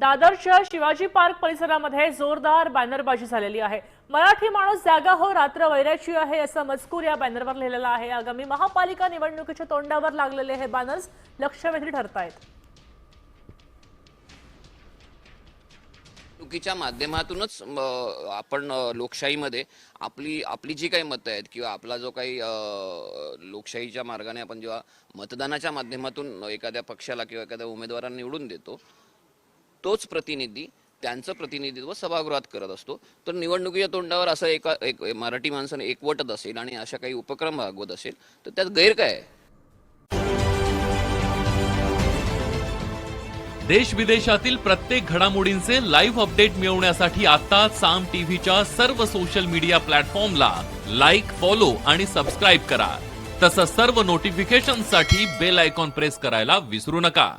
दादरच्या शिवाजी पार्क परिसरामध्ये जोरदार बॅनरबाजी झालेली आहे. मराठी माणूस जागा हो रात्र वैराची आहे असा मजकूर या बॅनरवर लिहिलेला आहे. आगामी महापालिका निवडणुकीच्या तोंडावर लागलेले हे बॅनर्स लक्षवेधी ठरतायत. निवडणुकीच्या माध्यमातूनच आपण लोकशाहीमध्ये आपली आपली जी काही मतं आहेत किंवा आपला जो काही लोकशाहीच्या मार्गाने आपण जेव्हा मतदानाच्या माध्यमातून एखाद्या पक्षाला किंवा एखाद्या उमेदवारांना निवडून देतो तोच प्रतिनिधी त्यांचं प्रतिनिधित्व सभागृहात करत असतो. तर निवडणुकीच्या तोंडावर असं एका एक मराठी माणसाने एकवटत असेल आणि अशा काही उपक्रम राबवत असेल तर त्यात गैर काय आहे? देश विदेशातील प्रत्येक घडामोडींचे लाईव्ह अपडेट मिळवण्यासाठी आता साम टीव्हीच्या सर्व सोशल मीडिया प्लॅटफॉर्मला लाईक फॉलो आणि सबस्क्राईब करा. तसंच सर्व नोटिफिकेशनसाठी बेल आयकॉन प्रेस करायला विसरू नका.